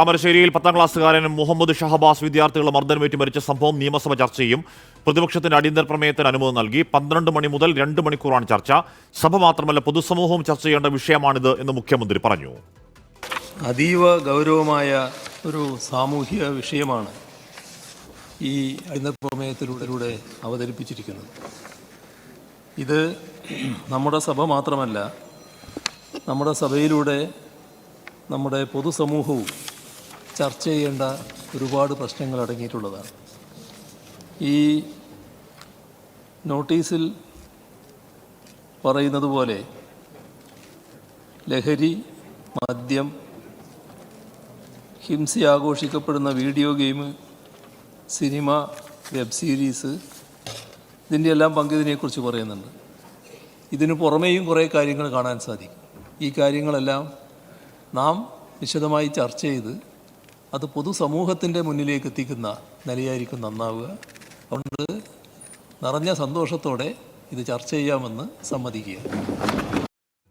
താമരശ്ശേരിയിൽ പത്താം ക്ലാസ്സുകാരൻ മുഹമ്മദ് ഷഹബാസ് വിദ്യാർത്ഥികളെ മർദ്ദനമേറ്റ് മരിച്ച സംഭവം നിയമസഭ ചർച്ച ചെയ്യും. പ്രതിപക്ഷത്തിന്റെ അടിയന്തര പ്രമേയത്തിന് അനുമതി നൽകി. പന്ത്രണ്ട് മണി മുതൽ രണ്ട് മണിക്കൂറാണ് ചർച്ച. സഭ മാത്രമല്ല പൊതുസമൂഹവും ചർച്ച ചെയ്യേണ്ട വിഷയമാണിത് എന്ന് മുഖ്യമന്ത്രി പറഞ്ഞു. അതീവ ഗൗരവമായ ഒരു സാമൂഹിക വിഷയമാണ് ഈ അടിയന്തര പ്രമേയത്തിലൂടെ അവതരിപ്പിച്ചിരിക്കുന്നത്. ഇത് നമ്മുടെ സഭ മാത്രമല്ല നമ്മുടെ സഭയിലൂടെ നമ്മുടെ പൊതുസമൂഹവും ചർച്ച ചെയ്യേണ്ട ഒരുപാട് പ്രശ്നങ്ങൾ അടങ്ങിയിട്ടുള്ളതാണ്. ഈ നോട്ടീസിൽ പറയുന്നത് പോലെ ലഹരി മദ്യം ഹിംസ ആഘോഷിക്കപ്പെടുന്ന video game cinema web series ഇതിന്റെ എല്ലാം പങ്ക് ഇതിനെക്കുറിച്ച് പറയുന്നുണ്ട്. ഇതിന് പുറമേയും കുറേ കാര്യങ്ങൾ കാണാൻ സാധിക്കും. ഈ കാര്യങ്ങളെല്ലാം നാം വിശദമായി ചർച്ച ചെയ്ത് അത് പൊതുസമൂഹത്തിന്റെ മുന്നിലേക്ക് എത്തിക്കുന്ന നിലയായിരിക്കും നന്നാവുക. അതുകൊണ്ട് നിറഞ്ഞ സന്തോഷത്തോടെ ഇത് ചർച്ച ചെയ്യാമെന്ന് സമ്മതിക്കുക.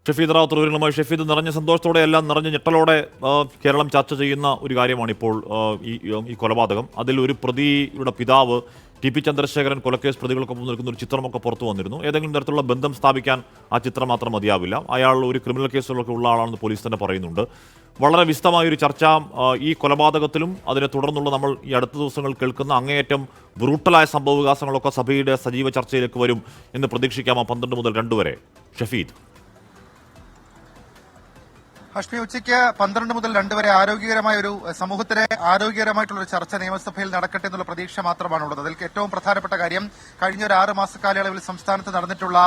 ഷഫീദ് റാവത്ത് വിവരങ്ങളുമായി ഷഫീദ് നിറഞ്ഞ സന്തോഷത്തോടെ എല്ലാം നിറഞ്ഞ ഞെട്ടലോടെ കേരളം ചർച്ച ചെയ്യുന്ന ഒരു കാര്യമാണ് ഇപ്പോൾ ഈ ഈ കൊലപാതകം. അതിൽ ഒരു പ്രതിയുടെ പിതാവ് ടി പി ചന്ദ്രശേഖരൻ കൊലക്കേസ് പ്രതികൾക്കൊപ്പം നിൽക്കുന്ന ഒരു ചിത്രമൊക്കെ പുറത്തു വന്നിരുന്നു. ഏതെങ്കിലും തരത്തിലുള്ള ബന്ധം സ്ഥാപിക്കാൻ ആ ചിത്രം മാത്രം മതിയാവില്ല. അയാൾ ഒരു ക്രിമിനൽ കേസുകളൊക്കെ ഉള്ള ആളാണെന്ന് പോലീസ് തന്നെ പറയുന്നുണ്ട്. വളരെ വിശദമായ ഒരു ചർച്ച ഈ കൊലപാതകത്തിലും അതിനെ തുടർന്നുള്ള നമ്മൾ ഈ അടുത്ത ദിവസങ്ങൾ കേൾക്കുന്ന അങ്ങേയറ്റം ബ്രൂട്ടലായ സംഭവവികാസങ്ങളൊക്കെ സഭയുടെ സജീവ ചർച്ചയിലേക്ക് വരും എന്ന് പ്രതീക്ഷിക്കാം ആ പന്ത്രണ്ട് മുതൽ രണ്ട് വരെ. ഷഫീദ്. ഹഷ്മി ഉച്ചയ്ക്ക് പന്ത്രണ്ട് മുതൽ രണ്ട് വരെ ആരോഗ്യകരമായ ഒരു സമൂഹത്തിലെ ആരോഗ്യകരമായിട്ടുള്ള ഒരു ചർച്ച നിയമസഭയിൽ നടക്കട്ടെ എന്നുള്ള പ്രതീക്ഷ മാത്രമാണുള്ളത്. അതിൽ ഏറ്റവും പ്രധാനപ്പെട്ട കാര്യം കഴിഞ്ഞ ഒരു ആറ് മാസ കാലയളവിൽ സംസ്ഥാനത്ത് നടന്നിട്ടുള്ള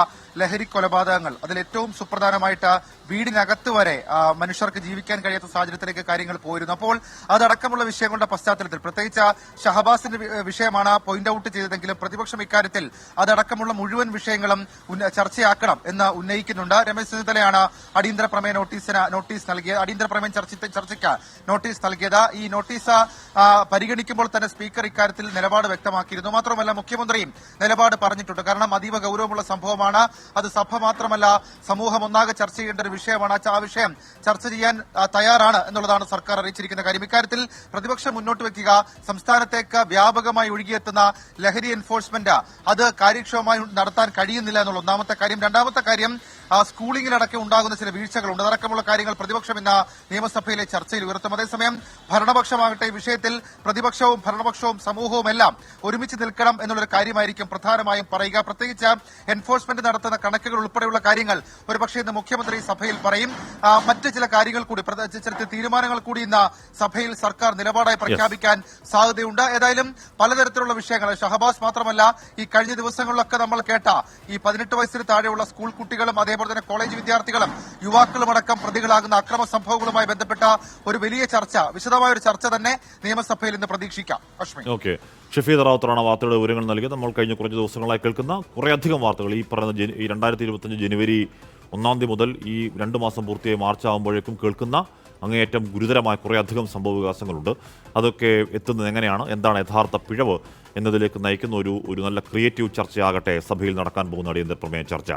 ലഹരി കൊലപാതകങ്ങൾ. അതിൽ ഏറ്റവും സുപ്രധാനമായിട്ട് വീടിനകത്ത് വരെ മനുഷ്യർക്ക് ജീവിക്കാൻ കഴിയാത്ത സാഹചര്യത്തിലേക്ക് കാര്യങ്ങൾ പോയിരുന്നു. അപ്പോൾ അതടക്കമുള്ള വിഷയങ്ങളുടെ പശ്ചാത്തലത്തിൽ പ്രത്യേകിച്ച് ഷഹബാസിന്റെ വിഷയമാണ് പോയിന്റ് ഔട്ട് ചെയ്തതെങ്കിലും പ്രതിപക്ഷം ഇക്കാര്യത്തിൽ അതടക്കമുള്ള മുഴുവൻ വിഷയങ്ങളും ചർച്ചയാക്കണം എന്ന് ഉന്നയിക്കുന്നുണ്ട്. രമേശ് ചെന്നിത്തലയാണ് അടിയന്തര പ്രമേയ നോട്ടീസിന് നോട്ടീസ് നൽകിയത്. അടിയന്തര പ്രമേയം ചർച്ച ചർച്ചയ്ക്ക് നോട്ടീസ് നൽകിയത്. ഈ നോട്ടീസ് പരിഗണിക്കുമ്പോൾ തന്നെ സ്പീക്കർ ഇക്കാര്യത്തിൽ നിലപാട് വ്യക്തമാക്കിയിരുന്നു. മാത്രമല്ല മുഖ്യമന്ത്രിയും നിലപാട് പറഞ്ഞിട്ടുണ്ട്. കാരണം അതീവ ഗൌരവമുള്ള സംഭവമാണ്. അത് സഭ മാത്രമല്ല സമൂഹം ഒന്നാകെ ചർച്ച ചെയ്യേണ്ട ഒരു വിഷയമാണ്. ആ വിഷയം ചർച്ച ചെയ്യാൻ തയ്യാറാണ് എന്നുള്ളതാണ് സർക്കാർ അറിയിച്ചിരിക്കുന്ന കാര്യം. ഇക്കാര്യത്തിൽ പ്രതിപക്ഷം മുന്നോട്ട് വയ്ക്കുക സംസ്ഥാനത്തേക്ക് വ്യാപകമായി ഒഴുകിയെത്തുന്ന ലഹരി എൻഫോഴ്സ്മെന്റ് അത് കാര്യക്ഷമമായി നടത്താൻ കഴിയുന്നില്ല എന്നുള്ള ഒന്നാമത്തെ കാര്യം. രണ്ടാമത്തെ കാര്യം ആ, സ്കൂളിങ്ങിലടക്കം ഉണ്ടാകുന്ന ചില വീഴ്ചകളുണ്ട്. അതടക്കമുള്ള കാര്യങ്ങൾ പ്രതിപക്ഷം ഇന്ന് നിയമസഭയിലെ ചർച്ചയിൽ ഉയർത്തും. അതേസമയം ഭരണപക്ഷമാകട്ടെ ഈ വിഷയത്തിൽ പ്രതിപക്ഷവും ഭരണപക്ഷവും സമൂഹവും എല്ലാം ഒരുമിച്ച് നിൽക്കണം എന്നുള്ളൊരു കാര്യമായിരിക്കും പ്രധാനമായും പറയുക. പ്രത്യേകിച്ച് എൻഫോഴ്സ്മെന്റ് നടത്തുന്ന കണക്കുകൾ ഉൾപ്പെടെയുള്ള കാര്യങ്ങൾ ഒരുപക്ഷെ ഇന്ന് മുഖ്യമന്ത്രി സഭയിൽ പറയും. മറ്റ് ചില കാര്യങ്ങൾ കൂടി ചില തീരുമാനങ്ങൾ കൂടി ഇന്ന് സഭയിൽ സർക്കാർ നിലപാടായി പ്രഖ്യാപിക്കാൻ സാധ്യതയുണ്ട്. ഏതായാലും പലതരത്തിലുള്ള വിഷയങ്ങൾ ഷഹബാസ് മാത്രമല്ല ഈ കഴിഞ്ഞ ദിവസങ്ങളിലൊക്കെ നമ്മൾ കേട്ട ഈ പതിനെട്ട് വയസ്സിന് താഴെയുള്ള സ്കൂൾ കുട്ടികളും അതേപോലെ തന്നെ കോളേജ് വിദ്യാർത്ഥികളും യുവാക്കളും അടക്കം പ്രതികളാകുന്ന അക്രമ സംഭവങ്ങളുമായി ബന്ധപ്പെട്ട ഒരു വലിയ ചർച്ച വിശദമായ ഒരു ചർച്ച തന്നെ നിയമസഭയിൽ ഇന്ന് പ്രതീക്ഷിക്കാം. ഓക്കെ. ഷഫീദ് റാവുത്തറാണ് വാർത്തയുടെ വിവരങ്ങൾ നൽകിയത്. നമ്മൾ കഴിഞ്ഞ കുറച്ച് ദിവസങ്ങളായി കേൾക്കുന്ന കുറേയധികം വാർത്തകൾ ഈ പറയുന്ന ഈ രണ്ടായിരത്തി ഇരുപത്തഞ്ച് ജനുവരി ഒന്നാം തീയതി മുതൽ ഈ രണ്ട് മാസം പൂർത്തിയായി മാർച്ച് ആകുമ്പോഴേക്കും കേൾക്കുന്ന അങ്ങേയറ്റം ഗുരുതരമായ കുറേയധികം സംഭവവികാസങ്ങളുണ്ട് അതൊക്കെ എത്തുന്നത് എങ്ങനെയാണ്? എന്താണ് യഥാർത്ഥ പിഴവ്? എന്നതിലേക്ക് നയിക്കുന്ന ഒരു ഒരു നല്ല ക്രിയേറ്റീവ് ചർച്ചയാകട്ടെ സഭയിൽ നടക്കാൻ പോകുന്ന അടിയന്തര പ്രമേയ ചർച്ച.